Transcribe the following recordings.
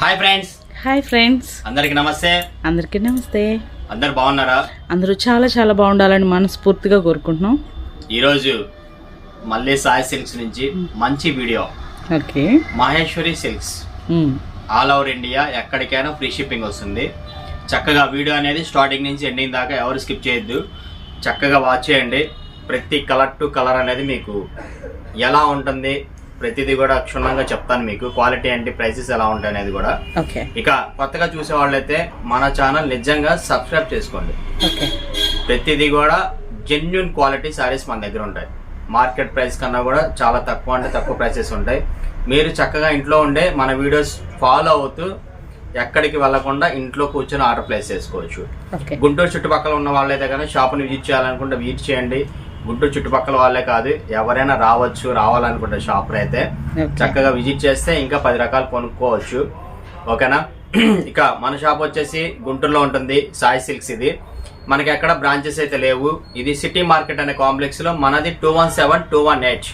Hi friends hi friends అందరికి నమస్తే. అందరికీ నమస్తే. అందరు బాగున్నారా? అందరూ చాలా చాలా బాగుండాలని మనస్ఫూర్తిగా కోరుకుంటున్నాం. ఈరోజు మళ్ళీ సాయి సిల్క్స్ నుంచి మంచి video. Okay. Maheshwari Silks. All over India ఎక్కడికైనా ఫ్రీ షిప్పింగ్ వస్తుంది. చక్కగా వీడియో అనేది స్టార్టింగ్ నుంచి ఎండింగ్ దాకా ఎవరు స్కిప్ చేయొద్దు. చక్కగా వాచ్ చేయండి. ప్రతి కలర్ టు కలర్ అనేది మీకు ఎలా ఉంటుంది ప్రతిదీ కూడా క్షుణ్ణంగా చెప్తాను మీకు. క్వాలిటీ ఏంటి ప్రైసెస్ ఎలా ఉంటాయి అనేది కూడా. ఇక కొత్తగా చూసే వాళ్ళైతే మన ఛానల్ నిజంగా సబ్స్క్రైబ్ చేసుకోండి. ప్రతిదీ కూడా జెన్యున్ క్వాలిటీ శారీస్ మన దగ్గర ఉంటాయి. మార్కెట్ ప్రైస్ కన్నా కూడా చాలా తక్కువ అంటే తక్కువ ప్రైసెస్ ఉంటాయి. మీరు చక్కగా ఇంట్లో ఉండే మన వీడియోస్ ఫాలో అవుతూ ఎక్కడికి వెళ్ళకుండా ఇంట్లో కూర్చొని ఆర్డర్ ప్లేస్ చేసుకోవచ్చు. గుంటూరు చుట్టుపక్కల ఉన్న వాళ్ళైతే కానీ షాప్ని విజిట్ చేయాలనుకుంటే విజిట్ చేయండి. గుంటూరు చుట్టుపక్కల వాళ్ళే కాదు ఎవరైనా రావచ్చు రావాలనుకుంటే షాప్లో అయితే చక్కగా విజిట్ చేస్తే ఇంకా పది రకాలు కొనుక్కోవచ్చు. ఓకేనా? ఇక మన షాప్ వచ్చేసి గుంటూరులో ఉంటుంది సాయి సిల్క్స్ ఇది. మనకి ఎక్కడ బ్రాంచెస్ అయితే లేవు. ఇది సిటీ మార్కెట్ అనే కాంప్లెక్స్లో మనది two one seven two one eight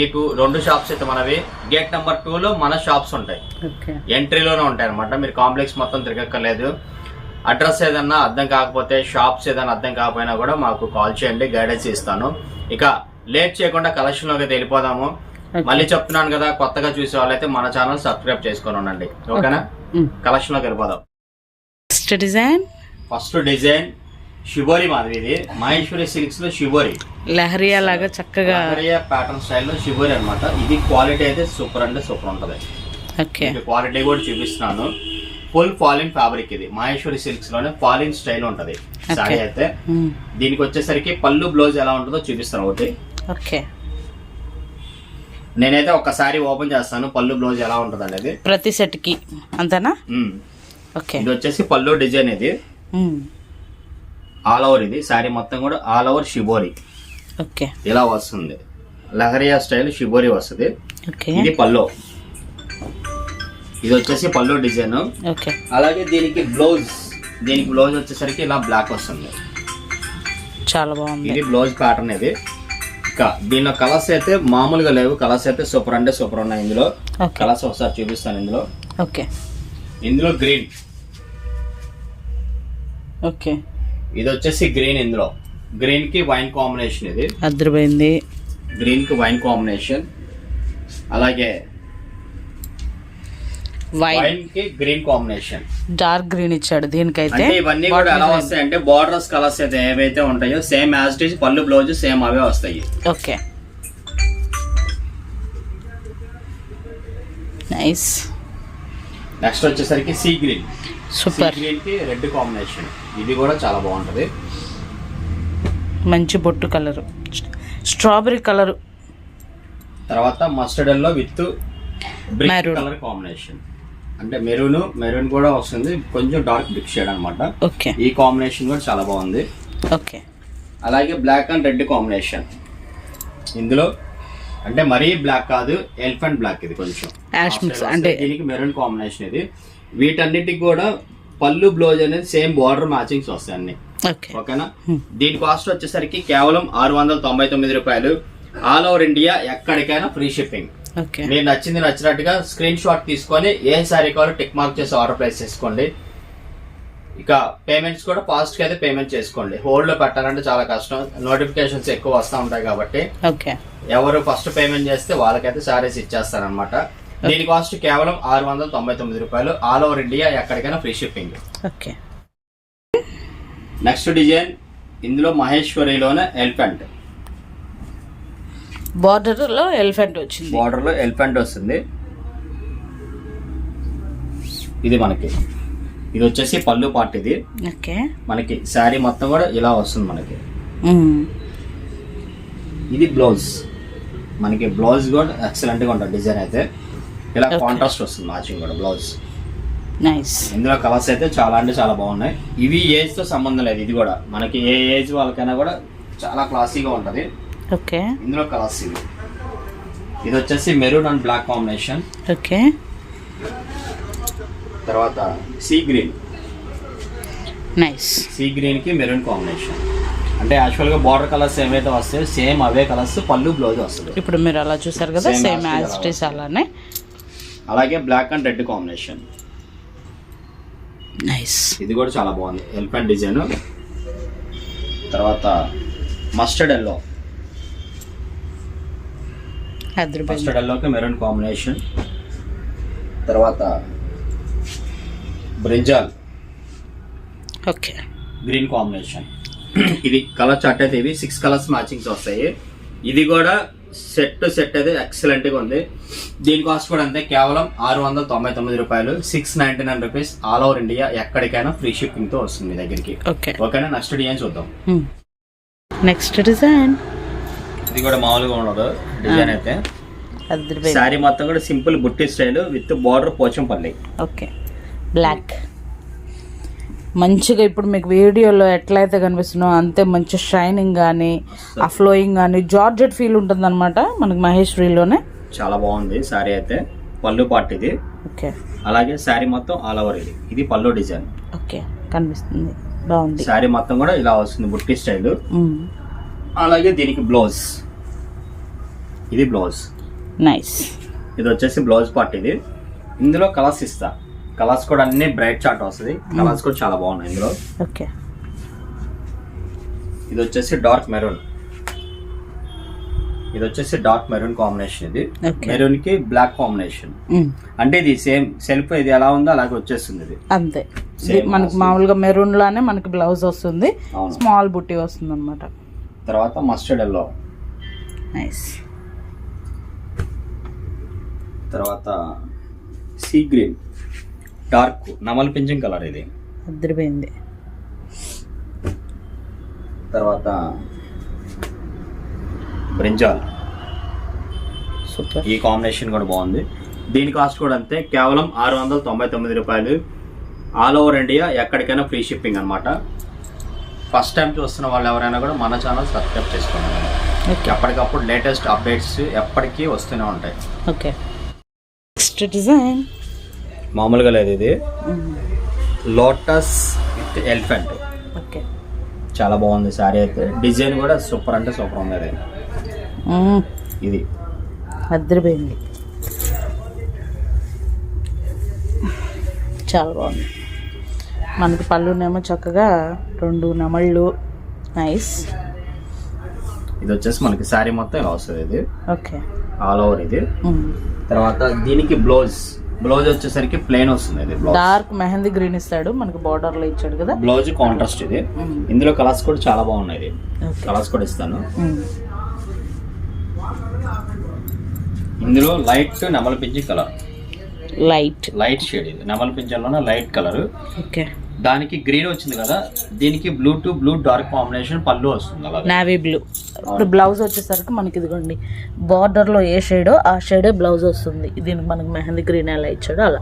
ఈ టూ రెండు షాప్స్ అయితే మనవి. గేట్ నెంబర్ టూ లో మన షాప్స్ ఉంటాయి. ఎంట్రీలోనే ఉంటాయి అనమాట మీరు కాంప్లెక్స్ మొత్తం తిరగక్కర్లేదు. అడ్రస్ ఏదన్నా అర్థం కాకపోతే షాప్స్ ఏదైనా అర్థం కాకపోయినా కూడా మాకు కాల్ చేయండి గైడెన్స్ ఇస్తాను. ఇక లేట్ చేయకుండా కలెక్షన్లోకి వెళ్ళిపోదాము. మళ్ళీ చెప్తున్నాను కదా కొత్తగా చూసే వాళ్ళైతే మన ఛానల్ సబ్స్క్రైబ్ చేసుకొని ఉండండి. ఓకేనా. కలెక్షన్లోకి వెళ్ళిపోదాం. నెక్స్ట్ డిజైన్ ఫస్ట్ డిజైన్ మాదిరి ఇది. మహేశ్వరి సిల్క్స్లో షిబోరి లహరియా లాగా చక్కగా. ప్యాటర్న్ స్టైల్లో షిబోరి అన్నమాట. ఇది క్వాలిటీ అయితే సూపర్ అంటే సూపర్ ఉంటది. ఓకే. క్వాలిటీ కూడా చూపిస్తున్నాను. ఫుల్ ఫాలిన్ ఫ్యాబ్రిక్ ఇది. మహేశ్వరి సిల్క్స్లోనే ఫాలిన్ స్టైల్ ఉంటది. సారీ అయితే. దీనికి వచ్చేసరికి పళ్ళు బ్లౌజ్ ఎలా ఉంటుందో చూపిస్తాను ఒకటి. ఓకే. నేనైతే ఒకసారి ఓపెన్ చేస్తాను. పళ్ళు బ్లౌజ్ ఎలా ఉంటుంది అనేది. ప్రతి సెట్కి. అంతేనా? మ్మ్. ఓకే. ఇది వచ్చేసి పళ్ళు డిజైన్ ఇది. ఆల్ ఓవర్ ఇది. సారీ మొత్తం కూడా ఆల్ ఓవర్ షిబోరి ఓకే. ఇలా వస్తుంది. లహరియా స్టైల్ షిబోరి వస్తుంది. ఓకే. ఇది పల్లో ఇది వచ్చేసి పళ్ళు డిజైన్. ఓకే. అలాగే దీనికి బ్లౌజ్ దీనికి బ్లౌజ్ వచ్చేసరికి ఇలా బ్లాక్ వస్తుంది. చాలా బాగుంది. ఇది బ్లౌజ్ ప్యాటర్న్ ఇది. ఇంకా దీనిలో కలర్స్ అయితే మామూలుగా లేవు. కలర్స్ అయితే సూపర్ అంటే సూపర్ ఉన్నాయి ఇందులో. కలర్స్ ఒకసారి చూపిస్తాను ఇందులో. ఓకే. ఇందులో గ్రీన్ ఓకే. ఇది వచ్చేసి గ్రీన్ ఇందులో. గ్రీన్కి వైన్ కాంబినేషన్ ఇది. అద్దరిపోయింది. గ్రీన్కి వైన్ కాంబినేషన్ అలాగే వైన్కి గ్రీన్ కాంబినేషన్ డార్క్ గ్రీన్ ఇచ్చాడు. దీనికైతే ఇవన్నీ కూడా ఎలా వస్తాయి అంటే బార్డర్స్ కలర్స్ అయితే ఏవైతే ఉంటాయో సేమ్ యాజ్ ఇట్ పళ్ళు బ్లౌజ్ సేమ్ అవే వస్తాయి. ఓకే నైస్ నెక్స్ట్ వచ్చేసరికి సీ గ్రీన్ సూపర్ గ్రీన్కి రెడ్ కాంబినేషన్ ఇది కూడా చాలా బాగుంటది. మంచి బొట్టు కలరు. Strawberry colour. తర్వాత mustard yellow with brick. Colour combination అంటే మెరూన్ మెరూన్ కూడా వస్తుంది. కొంచెం డార్క్ బ్రిక్ షేడ్ అన్నమాట. ఓకే. ఈ కాంబినేషన్ కూడా చాలా బాగుంది. ఓకే. అలాగే బ్లాక్ అండ్ రెడ్ కాంబినేషన్ ఇందులో అంటే మరీ బ్లాక్ కాదు ఎలిఫెంట్ బ్లాక్ ఇది కొంచెం. అంటే- దీనికి మెరూన్ కాంబినేషన్ ఇది. వీటన్నిటికి కూడా పళ్ళు బ్లౌజ్ అనేది సేమ్ బార్డర్ మ్యాచింగ్స్ వస్తాయి అన్ని. ఓకే. ఓకేనా దీని కాస్ట్ వచ్చేసరికి కేవలం ఆరు వందల తొంభై తొమ్మిది రూపాయలు. ఆల్ ఓవర్ ఇండియా ఎక్కడికైనా ఫ్రీ షిప్పింగ్ మీరు నచ్చింది నచ్చినట్టుగా స్క్రీన్ షాట్ తీసుకొని ఏ సారీ కావాలో టిక్ మార్క్ చేసి ఆర్డర్ ప్లేస్ చేసుకోండి. ఇక పేమెంట్స్ కూడా ఫాస్ట్గా అయితే పేమెంట్ చేసుకోండి. హోల్డ్లో పెట్టాలంటే చాలా కష్టం. నోటిఫికేషన్స్ ఎక్కువ వస్తూ ఉంటాయి కాబట్టి ఓకే. ఎవరు ఫస్ట్ పేమెంట్ చేస్తే వాళ్ళకైతే సారీస్ ఇచ్చేస్తారనమాట దీని కాస్ట్ కేవలం ఆరు వందల తొంభై తొమ్మిది రూపాయలు. ఆల్ ఓవర్ ఇండియా ఎక్కడికైనా free shipping okay. Next design ఇందులో మహేశ్వరిలోనే ఎలిఫెంట్ బార్డర్లో ఎలిఫెంట్ వచ్చింది. బార్డర్లో ఎలిఫెంట్ వస్తుంది. ఇది మనకి. ఇది వచ్చేసి పళ్ళు పార్ట్ ఇది. ఓకే. మనకి శారీ మొత్తం కూడా ఇలా వస్తుంది మనకి. ఇది బ్లౌజ్. మనకి బ్లౌజ్ కూడా ఎక్సలెంట్గా ఉంటుంది డిజైన్ అయితే. ఇలా. కాంట్రాస్ట్ వస్తుంది మ్యాచింగ్ కూడా బ్లౌజ్. నైస్ ఇందులో కలర్స్ అయితే చాలా అంటే చాలా బాగున్నాయి. ఇవి ఏజ్తో సంబంధం లేదు ఇది కూడా. మనకి ఏ ఏజ్ వాళ్ళకైనా కూడా చాలా క్లాసీగా ఉంటది. ఓకే. ఇందులో కలర్స్ ఇవి. ఇది వచ్చేసి maroon and black combination. Okay. తర్వాత సీ గ్రీన్. నైస్. సీ గ్రీన్కి మెరూన్ కాంబినేషన్. అంటే యాక్చువల్గా బార్డర్ కలర్స్ ఏవైతే వస్తాయో సేమ్ అవే కలర్స్ పళ్ళు బ్లౌజ్ వస్తుంది. ఇప్పుడు మీరు అలా చూసారు కదా సేమ్ యాజ్ ఇట్ ఈస్ అలానే. అలాగే black and red combination. Nice. ఇది కూడా చాలా బాగుంది. Elephant design. తర్వాత మస్టర్డ్ ఎల్లో. హైదరాబాద్ మస్టర్డ్ ఎల్లోకి మెరూన్ కాంబినేషన్. తర్వాత బ్రింజాల్. ఓకే. Green combination. ఇది కలర్ చార్ట్ అయితే ఇవి. సిక్స్ కలర్స్ మ్యాచింగ్స్ వస్తాయి. ఇది కూడా సెట్ సెట్ అయితే ఎక్సలెంట్గా ఉంది. దీని కాస్ట్ కూడా అంతే. కేవలం ఆరు వందల తొంభై తొమ్మిది రూపాయలు. Six ninety nine rupees all over India ఎక్కడికైనా ఫ్రీ షిప్పింగ్తో వస్తుంది మీ దగ్గరికి. ఓకే. ఓకేనా? నెక్స్ట్ డిజైన్ చూద్దాం. Next design. ఇది కూడా మామూలుగా ఉండదు డిజైన్ అయితే. శారీ మొత్తం కూడా సింపుల్ బుట్టి style with border Pochampally. Okay. Black మంచిగా ఇప్పుడు మీకు వీడియోలో ఎట్లయితే కనిపిస్తుందో అంతే మంచి షైనింగ్ కానీ ఆ ఫ్లోయింగ్ కానీ జార్జెట్ ఫీల్ ఉంటుంది అనమాట మనకి మహేశ్వరిలోనే. చాలా బాగుంది శారీ అయితే. పళ్ళు పార్ట్ ఇది. ఓకే. అలాగే శారీ మొత్తం ఆల్ ఓవర్ ఇది. ఇది పళ్ళు డిజైన్. ఓకే. కనిపిస్తుంది. బాగుంది. శారీ మొత్తం కూడా ఇలా వస్తుంది బుట్టి స్టైల్. అలాగే దీనికి బ్లౌజ్ ఇది బ్లౌజ్. నైస్ ఇది వచ్చేసి బ్లౌజ్ పార్ట్ ఇది. ఇందులో కలర్స్ ఇస్తా. కలర్స్ కూడా అన్ని బ్రైట్ చార్ట్ వస్తుంది. కలర్స్ కూడా చాలా బాగున్నాయి ఇందులో. ఓకే ఇది వచ్చేసి డార్క్ మెరూన్. ఇది వచ్చేసి డార్క్ మెరూన్ కాంబినేషన్ ఇది. మెరూన్కి బ్లాక్ కాంబినేషన్. మ్మ్. అంటే ఇది సేమ్ సెల్ఫ్ ఇది ఎలా ఉందో అలాగే వచ్చేస్తుంది ఇది. అంతే. మనకి. మామూలుగా మెరూన్ లానే మనకి బ్లౌజ్ వస్తుంది. స్మాల్ బుట్టి వస్తుంది అనమాట తర్వాత మస్టర్డ్ ఎల్లో. నైస్ తర్వాత సీ గ్రీన్ డార్క్ నమల్ పింఛం కలర్ ఇది. అద్దరిపోయింది. తర్వాత బ్రింజాల్ సూపర్ ఈ కాంబినేషన్ కూడా బాగుంది. దీని కాస్ట్ కూడా అంతే. కేవలం ఆరు వందల తొంభై తొమ్మిది రూపాయలు. ఆల్ ఓవర్ ఇండియా ఎక్కడికైనా ఫ్రీ షిప్పింగ్ అనమాట ఫస్ట్ టైం చూస్తున్న వాళ్ళు ఎవరైనా కూడా మన ఛానల్ సబ్స్క్రైబ్ చేసుకోండి. ఎప్పటికప్పుడు లేటెస్ట్ అప్డేట్స్ ఎప్పటికీ వస్తూనే ఉంటాయి. ఓకే నెక్స్ట్ డిజైన్ మామూలుగా లేదు ఇది. లోటస్ విత్ ఎలిఫెంట్ ఓకే చాలా బాగుంది శారీ అయితే. డిజైన్ కూడా సూపర్ అంటే సూపర్ ఉంది అది ఇది. అద్దరిపోయింది. చాలా బాగుంది. మనకి పళ్ళునేమో చక్కగా రెండు నెమళ్ళు. నైస్ ఇది వచ్చేసి మనకి శారీ మొత్తం ఇలా వస్తుంది ఇది. ఓకే. ఆల్ ఓవర్ ఇది. తర్వాత దీనికి బ్లౌజ్. బ్లౌజ్ వచ్చేసరికి ప్లెయిన్ వస్తుంది ఇది డార్క్ మెహందీ గ్రీన్ ఇస్తాడు. మనకి border లో ఇచ్చాడు కదా. బ్లౌజ్ కాంట్రాస్ట్ ఇది. ఇందులో కలర్స్ కూడా చాలా బాగున్నాయి కలర్స్ కూడా ఇస్తాను. ఇందులో లైట్ నెమల పింఛి కలర్ లైట్ లైట్ షేడ్ ఇది. నెమల పింఛన్లోనే లైట్ కలర్ ఓకే. దానికి గ్రీన్ వచ్చింది కదా దీనికి blue to blue dark combination పళ్ళు వస్తుంది నావీ బ్లూ ఇప్పుడు బ్లౌజ్ వచ్చేసరికి మనకి ఇదిగోండి border లో ఏ షేడో ఆ షేడే బ్లౌజ్ వస్తుంది. దీనికి మనకి మెహందీ గ్రీన్ ఎలా ఇచ్చాడో అలా.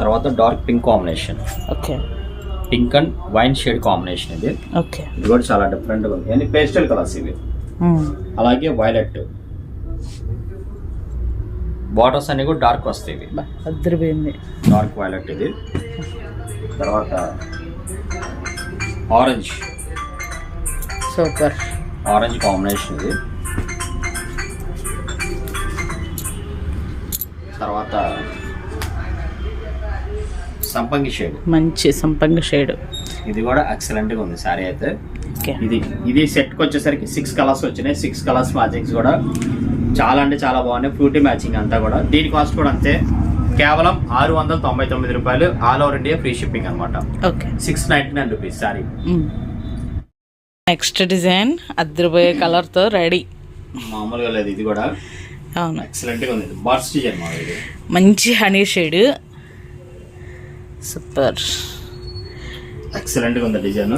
తర్వాత dark pink combination okay. Pink and wine shade combination ఇది. ఓకే. ఇది కూడా చాలా డిఫరెంట్గా ఉంది. పేస్టల్ కలర్స్ ఇవి. మ్మ్. అలాగే వైలెట్ బాటర్స్ అన్ని కూడా డార్క్ వస్తాయి ఇవి. అద్దరిపోయింది డార్క్ వైలెట్ ఇది. తర్వాత ఆరెంజ్. సూపర్. ఆరెంజ్ కాంబినేషన్ ఇది. తర్వాత సంపంగి షేడ్. మంచి సంపంగ షేడ్. ఇది కూడా ఎక్సలెంట్గా ఉంది సారీ అయితే. ఇది ఇది సెట్కి వచ్చేసరికి సిక్స్ కలర్స్ వచ్చినాయి. సిక్స్ కలర్స్ మ్యాచింగ్స్ కూడా చాలా అంటే చాలా బాగున్నాయి. ఫ్రూటీ మ్యాచింగ్ అంతా కూడా. దీని కాస్ట్ కూడా అంతే. కేవలం ఆరు వందల తొంభై తొమ్మిది రూపాయలు all over India free shipping అనమాట okay. Six ninety nine rupees sorry next design అద్దరిపోయే కలర్తో రెడీ మామూలుగా లేదు ఇది కూడా. అవును. ఎక్సలెంట్గా ఉంది. బర్డ్స్ డిజైన్ మంచి హనీ షేడ్ సూపర్ ఎక్సలెంట్గా ఉంది డిజైన్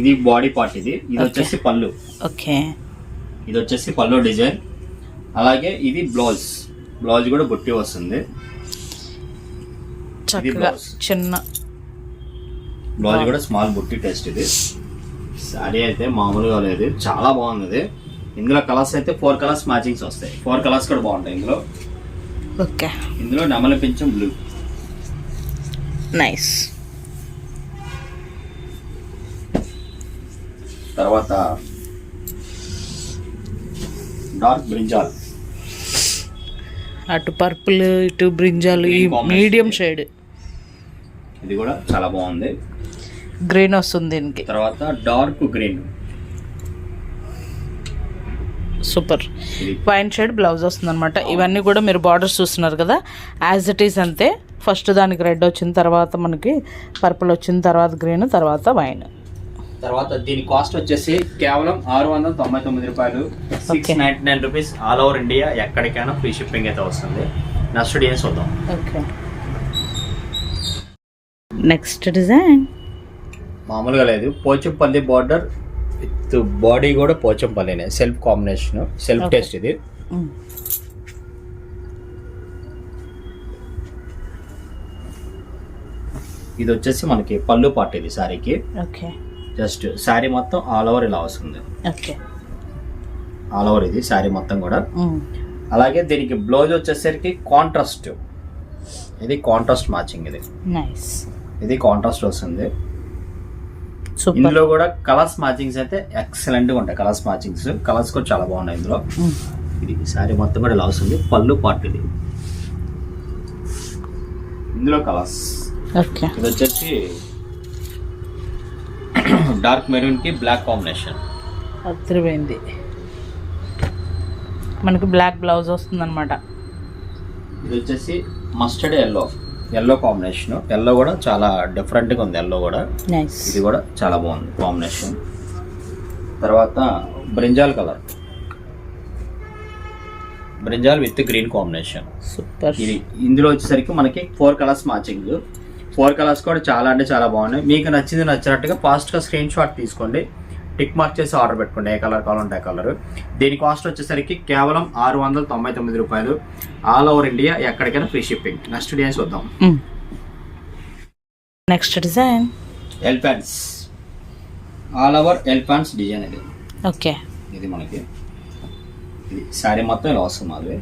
ఇది బాడీ పార్ట్ ఇది. ఇది. వచ్చేసి పళ్ళు. ఓకే ఇది వచ్చేసి పళ్ళు డిజైన్ అలాగే ఇది బ్లౌజ్. బ్లౌజ్ కూడా బుట్టి వస్తుంది. చక్కగా. చిన్న బ్లౌజ్ కూడా స్మాల్ బుట్టి టెస్ట్ ఇది. సారీ అయితే మామూలుగా లేదు. చాలా బాగుంది. ఇది ఇందులో కలర్స్ అయితే ఫోర్ కలర్స్ మ్యాచింగ్స్ వస్తాయి. ఫోర్ కలర్స్ కూడా బాగుంటాయి ఇందులో. ఓకే. ఇందులో నెమలి పింఛం బ్లూ. నైస్ తర్వాత డార్క్ బ్రింజాల్. అటు పర్పుల్ ఇటు బ్రింజాలు ఈ. Medium shade. ఇది కూడా చాలా బాగుంది. గ్రీన్ వస్తుంది దీనికి. తర్వాత dark green. Super. Wine shade blouse వస్తుంది అనమాట ఇవన్నీ కూడా మీరు బార్డర్స్ చూస్తున్నారు కదా? యాజ్ ఇట్ ఈస్ అంతే. ఫస్ట్ దానికి రెడ్ వచ్చిన తర్వాత మనకి పర్పుల్ వచ్చిన తర్వాత గ్రీన్ తర్వాత వైన్ తర్వాత దీని కాస్ట్ వచ్చేసి కేవలం ఆరు వందల తొంభై తొమ్మిది రూపాయలు. Six. Ninety nine rupees all over India ఎక్కడికైనా ఫ్రీ షిప్పింగ్ అయితే వస్తుంది. నెక్స్ట్ డేస్ చూద్దాం. ఓకే నెక్స్ట్ డిజైన్ మామూలుగా లేదు. పోచంపల్లి బార్డర్ విత్ బాడీ కూడా పోచంపల్లినే. Self combination self. టెస్ట్ ఇది. ఇది వచ్చేసి మనకి పళ్ళు పార్ట్ ఇది శారీకి ఓకే జస్ట్ శారీ మొత్తం ఆల్ ఓవర్ ఇలా వస్తుంది ఓకే. ఆల్ ఓవర్ ఇది శారీ మొత్తం కూడా. అలాగే దీనికి బ్లౌజ్ వచ్చేసరికి కాంట్రాస్ట్ ఇది కాంట్రాస్ట్ మ్యాచింగ్ ఇది. ఇది కాంట్రాస్ట్ వస్తుంది. ఇందులో కూడా కలర్స్ మ్యాచింగ్స్ అయితే ఎక్సలెంట్గా ఉంటాయి. Colours matchings. కలర్స్ కూడా చాలా బాగున్నాయి ఇందులో. ఇది శారీ మొత్తం కూడా ఇలా వస్తుంది. పళ్ళు పార్ట్ ఇది. ఇందులో కలర్స్. ఓకే. ఇది వచ్చేసి డార్క్ మెరూన్కి బ్లాక్ కాంబినేషన్ అదిరిపోయింది. మనకి బ్లాక్ బ్లౌజ్ వస్తుంది అనమాట ఇది వచ్చేసి mustard yellow yellow combination yellow కూడా చాలా డిఫరెంట్గా ఉంది ఎల్లో కూడా. నైస్ ఇది కూడా చాలా బాగుంది కాంబినేషన్ తర్వాత brinjal colour brinjal with green combination super ఇది ఇందులో వచ్చేసరికి మనకి four colours matching four colours కూడా చాలా అంటే చాలా బాగున్నాయి. మీకు నచ్చింది నచ్చినట్టుగా ఫాస్ట్గా స్క్రీన్ షాట్ తీసుకోండి. టిక్ మార్క్ చేసి ఆర్డర్ పెట్టుకోండి. ఏ కలర్ కావాలంటే ఆ కలర్. దీని కాస్ట్ వచ్చేసరికి కేవలం ఆరు వందల తొంభై తొమ్మిది రూపాయలు. ఆల్ ఓవర్ ఇండియా ఎక్కడికైనా ఫ్రీ షిప్పింగ్ నెక్స్ట్ డేస్ వద్దాం next design elephants all over elephants design ఇది. ఓకే ఇది మనకి. ఇది శారీ మొత్తం ఇలా వస్తుంది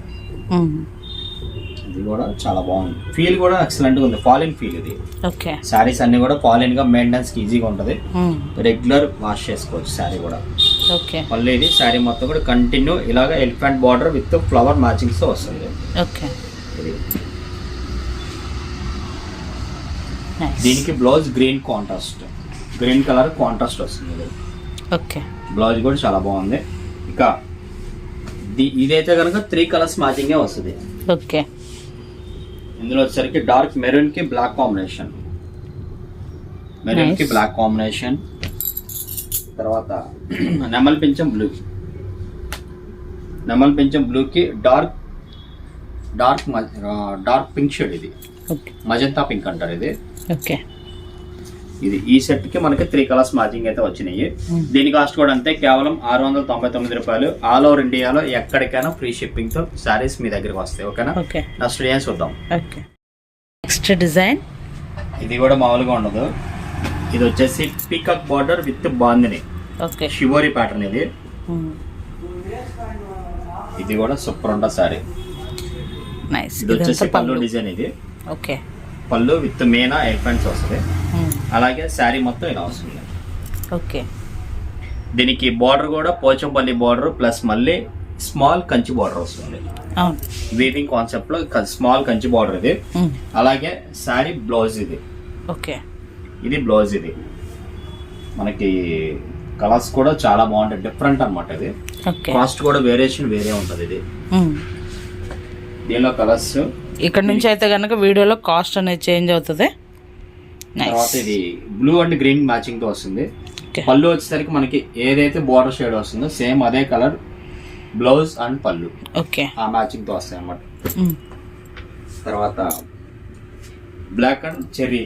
ఇది కూడా చాలా బాగుంది. ఫీల్ కూడా ఎక్సలెంట్గా ఉంది. ఫాలిన్ ఫీల్ ఇది. ఓకే. శారీస్ అన్ని కూడా ఫాలిన్గా మెయింటెనెన్స్ ఈజీగా ఉంటుంది. రెగ్యులర్ వాష్ చేసుకోవచ్చు శారీ కూడా. ఓకే. మళ్ళీ ఇది శారీ మొత్తం కూడా కంటిన్యూ ఇలాగ ఎలిఫెంట్ బార్డర్ విత్ ఫ్లవర్ మ్యాచింగ్స్తో వస్తుంది. ఓకే. ఇది. దీనికి blouse green contrast green colour contrast వస్తుంది ఇది. ఓకే. బ్లౌజ్ కూడా చాలా బాగుంది. ఇక ది- ఇదైతే కనుక త్రీ కలర్స్ మ్యాచింగే వస్తుంది. ఓకే. ఇందులో వచ్చేసరికి డార్క్ మెరూన్కి బ్లాక్ కాంబినేషన్. మెరూన్కి. Black combination. తర్వాత నెమల్ పింఛం బ్లూ. నెమల్ పింఛం బ్లూ కి dark dark dark pink shade ఇది. మజంతా పింక్ అంటారు ఇది. ఓకే ఇది ఈ సెట్కి మనకి త్రీ కలర్స్ మ్యాచింగ్ అయితే వచ్చినాయి. దీని కాస్ట్ కూడా అంతే కేవలం ఆరు వందల తొంభై తొమ్మిది రూపాయలు. ఆల్ ఓవర్ ఇండియాలో ఎక్కడికైనా ఫ్రీ షిప్పింగ్తో సారీస్ మీ దగ్గరికి వస్తాయి ఓకేనా ఓకే నెక్స్ట్ ఏం చూద్దాం. ఓకే నెక్స్ట్ డిజైన్ ఇది కూడా మామూలుగా ఉండదు. ఇది వచ్చేసి peacock border with bandhani shibori pattern ఇది. ఇది కూడా సూపర్ ఉంటుంది సారీ నైస్ ఇది వచ్చేసి పళ్ళు డిజైన్ ఇది. ఓకే పళ్ళు విత్ మేనా ఎలిఫెంట్స్ వస్తుంది అలాగే శారీ మొత్తం ఇలా వస్తుంది. ఓకే. దీనికి బార్డర్ కూడా పోచంపల్లి బార్డర్ ప్లస్ మళ్ళీ స్మాల్ కంచి బార్డర్ వస్తుంది. వీవింగ్ కాన్సెప్ట్లో స్మాల్ కంచి బార్డర్ ఇది. అలాగే శారీ బ్లౌజ్ ఇది. ఓకే. ఇది బ్లౌజ్ ఇది. మనకి కలర్స్ కూడా చాలా బాగుంటాయి. డిఫరెంట్ అన్నమాట ఇది. కాస్ట్ కూడా వేరియేషన్ వేరే ఉంటుంది ఇది. దీనిలో కలర్స్. ఇక్కడ నుంచి అయితే కనుక వీడియోలో కాస్ట్ అనేది చేంజ్ అవుతుంది. తర్వాత ఇది బ్లూ అండ్ గ్రీన్ మ్యాచింగ్తో వస్తుంది. పళ్ళు వచ్చేసరికి మనకి ఏదైతే బార్డర్ షేడ్ వస్తుందో సేమ్ అదే కలర్ బ్లౌజ్ అండ్ పళ్ళు. ఓకే ఆ మ్యాచింగ్తో వస్తాయి అన్నమాట. తర్వాత black and cherry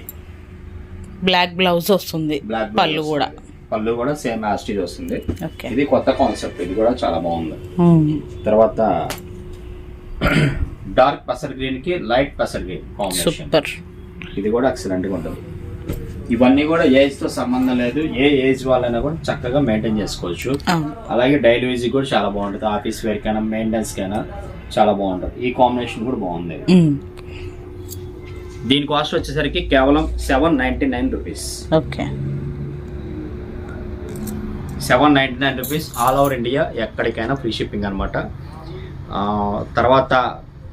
black blouse వస్తుంది. బ్లాక్ పళ్ళు కూడా. పళ్ళు కూడా సేమ్ యాస్టీజ్ వస్తుంది. ఓకే ఇది కొత్త కాన్సెప్ట్ ఇది కూడా చాలా బాగుంది. తర్వాత డార్క్ పెసర్ గ్రీన్కి లైట్ పెసర్ గ్రీన్ కాంబినేషన్ సూపర్ ఇది కూడా ఎక్సలెంట్గా ఉంటుంది. ఇవన్నీ కూడా ఏజ్తో సంబంధం లేదు. ఏ ఏజ్ వాళ్ళైనా కూడా చక్కగా మెయింటైన్ చేసుకోవచ్చు. అలాగే డైలీ యూజ్ కూడా చాలా బాగుంటుంది. ఆఫీస్ వేర్ కైనా మెయింటెనెన్స్ కైనా చాలా బాగుంటుంది. ఈ కాంబినేషన్ కూడా బాగుంది. దీని కాస్ట్ వచ్చేసరికి కేవలం seven ninety nine rupees. Okay. Seven ninety nine rupees all over India ఎక్కడికైనా ఫ్రీ షిప్పింగ్ అనమాట తర్వాత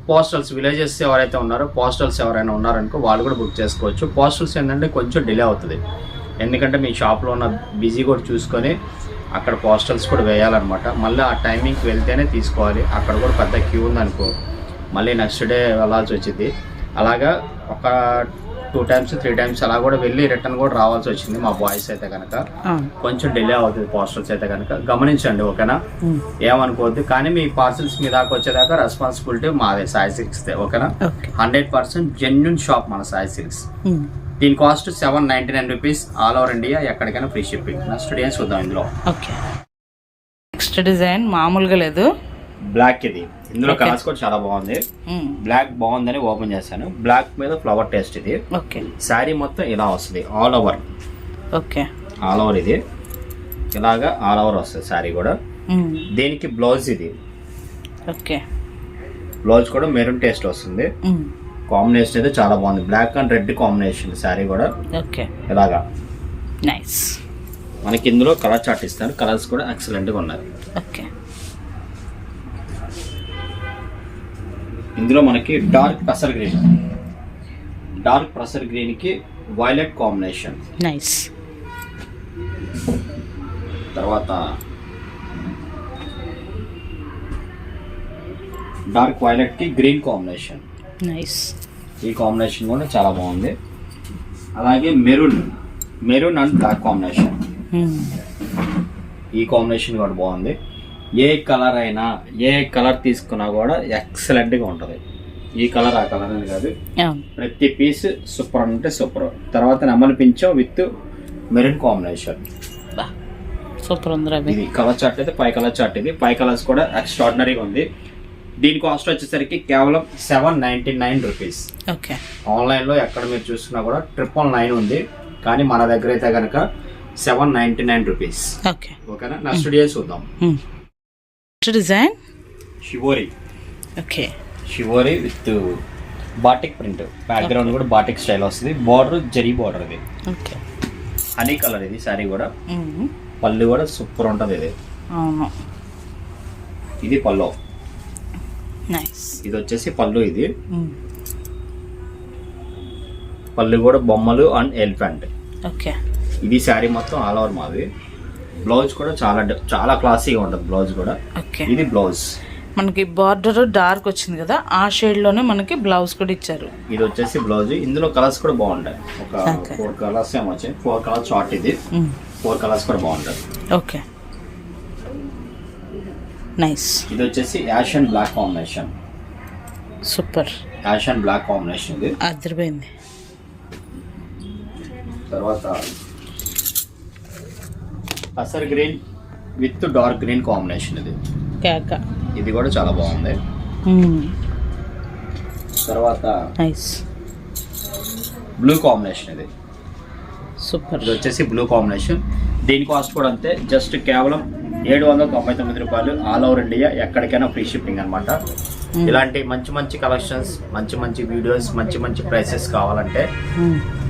పోస్టల్స్ విలేజెస్ ఎవరైతే ఉన్నారో పోస్టల్స్ ఎవరైనా ఉన్నారనుకో వాళ్ళు కూడా బుక్ చేసుకోవచ్చు. పోస్టల్స్ ఏంటంటే కొంచెం డిలే అవుతుంది. ఎందుకంటే మీ షాప్లో ఉన్న బిజీ కూడా చూసుకొని అక్కడ పోస్టల్స్ కూడా వేయాలన్నమాట. మళ్ళీ ఆ టైమింగ్కి వెళ్తేనే తీసుకోవాలి. అక్కడ కూడా పెద్ద క్యూ ఉందనుకో మళ్ళీ నెక్స్ట్ డే వెళ్ళాల్సి వచ్చింది. అలాగా ఒక టూ టైమ్స్ త్రీ టైమ్స్ అలా కూడా వెళ్ళి రిటర్న్ కూడా రావాల్సి వచ్చింది మా బాయ్స్ అయితే కనుక కొంచెం డిలే అవుతుంది పోస్టల్స్ అయితే కనుక గమనించండి ఓకేనా. ఏమనుకోవద్దు కానీ మీ పార్సల్స్ మీ దాకా వచ్చేదాకా రెస్పాన్సిబిలిటీ మాదే సాయి సిల్క్స్ ఓకేనా? Okay. Hundred percent genuine shop మన సాయి సిల్క్స్. దీని cost seven ninety nine rupees all over India ఎక్కడికైనా ఫ్రీ షిప్పింగ్ నెక్స్ట్ డిజైన్ చూద్దాం ఇందులో. ఓకే. నెక్స్ట్ డిజైన్ మామూలుగా లేదు. బ్లాక్ ఇది. ఇందులో. కలర్స్ కూడా చాలా బాగుంది. బ్లాక్ బాగుందని ఓపెన్ చేశాను. బ్లాక్ మీద ఫ్లవర్ టేస్ట్ ఇది. ఓకే శారీ మొత్తం ఇలా వస్తుంది. All over okay all over ఇది. ఇలాగా ఆల్ ఓవర్ వస్తుంది శారీ కూడా. ఉమ్. దీనికి బ్లౌజ్ ఇది. ఓకే బ్లౌజ్ కూడా మెరూన్ టేస్ట్ వస్తుంది. కాంబినేషన్ అయితే చాలా బాగుంది. Black and red combination sari కూడా. ఓకే ఇలాగా. నైస్ మనకి ఇందులో కలర్ చార్ట్ ఇస్తారు కలర్స్ కూడా ఎక్సలెంట్గా ఉన్నాయి. ఓకే ఇందులో మనకి డార్క్ ప్రసర్ గ్రీన్. డార్క్ ప్రసర్ గ్రీన్కి వైలెట్ కాంబినేషన్. నైస్. తర్వాత డార్క్ వైలెట్కి గ్రీన్ కాంబినేషన్. నైస్. ఈ కాంబినేషన్ కూడా చాలా బాగుంది. అలాగే maroon. Maroon and black combination. ఈ కాంబినేషన్ కూడా బాగుంది. ఏ కలర్ అయినా ఏ కలర్ తీసుకున్నా కూడా ఎక్సలెంట్గా ఉంటుంది. ఈ కలర్ ఆ కలర్ అని కాదు. ప్రతి పీస్ సూపర్ అంటే సూపర్. తర్వాత నెమలి పించం విత్ మెరూన్ కాంబినేషన్. సూపర్ ఉంది ఇది కలర్ చార్ట్ అయితే పై కలర్ చార్ట్ ఇది. పై కలర్స్ కూడా ఎక్స్ట్రాడినరీగా ఉంది. దీని కాస్ట్ వచ్చేసరికి కేవలం seven ninety nine rupees. Okay. ఆన్లైన్లో ఎక్కడ మీరు చూసుకున్నా కూడా ట్రిపుల్ నైన్ ఉంది. కానీ మన దగ్గర అయితే కనుక seven ninety nine rupees. Okay. ఓకేనా? నెక్స్ట్ డే చూద్దాం. Next design shibori okay shibori with batik print background కూడా బాటిక్ స్టైల్ వస్తుంది. బార్డర్ జరీ బార్డర్ ఇది ఓకే హనీ కలర్ ఇది శారీ కూడా. ఉమ్. పళ్ళు కూడా సూపర్ ఉంటుంది ఇది. అవును. ఇది పళ్ళు. నైస్ ఇది వచ్చేసి పళ్ళు ఇది. ఉమ్. పళ్ళు కూడా బొమ్మలు అండ్ ఎలిఫెంట్ ఓకే ఇది శారీ మొత్తం ఆల్ ఓవర్ మాది. బ్లౌజ్ కూడా చాలా చాలా క్లాసీగా ఉంటుంది బ్లౌజ్ కూడా. ఓకే ఇది బ్లౌజ్. మనకి బార్డర్ డార్క్ వచ్చింది కదా ఆ షేడ్లోనే మనకి బ్లౌజ్ కూడా ఇచ్చారు. ఇది వచ్చేసి బ్లౌజ్. ఇందులో కలర్స్ కూడా బాగుంటాయి. ఒక. ఫోర్ కలర్స్ ఏమో వచ్చాయి. ఫోర్ కలర్స్ షార్ట్ ఇది. ఉమ్. ఫోర్ కలర్స్ కూడా బాగుంటాయి. ఓకే నైస్ ఇది వచ్చేసి ash and black combination. Super ash and black combination ఇది. అదిరిపోయింది. తర్వాత అసర్ green with dark green combination ఇది. కేక ఇది కూడా చాలా బాగుంది. తర్వాత నైస్. బ్లూ కాంబినేషన్ ఇది. సూపర్. ఇది వచ్చేసి బ్లూ కాంబినేషన్. దీని కాస్ట్ కూడా అంతే. జస్ట్ కేవలం ఏడు వందల తొంభై తొమ్మిది రూపాయలు ఆల్ ఓవర్ ఇండియా ఎక్కడికైనా ఫ్రీ షిప్పింగ్ అనమాట ఇలాంటి మంచి మంచి కలెక్షన్స్ మంచి మంచి వీడియోస్ మంచి మంచి ప్రైసెస్ కావాలంటే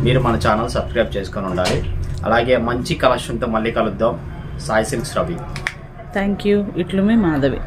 మీరు మన ఛానల్ సబ్స్క్రైబ్ చేసుకొని ఉండాలి. అలాగే మంచి కలెక్షన్తో మళ్ళీ కలుద్దాం. Sai silks Ravi. Thank you. ఇట్లు మీ మాధవి.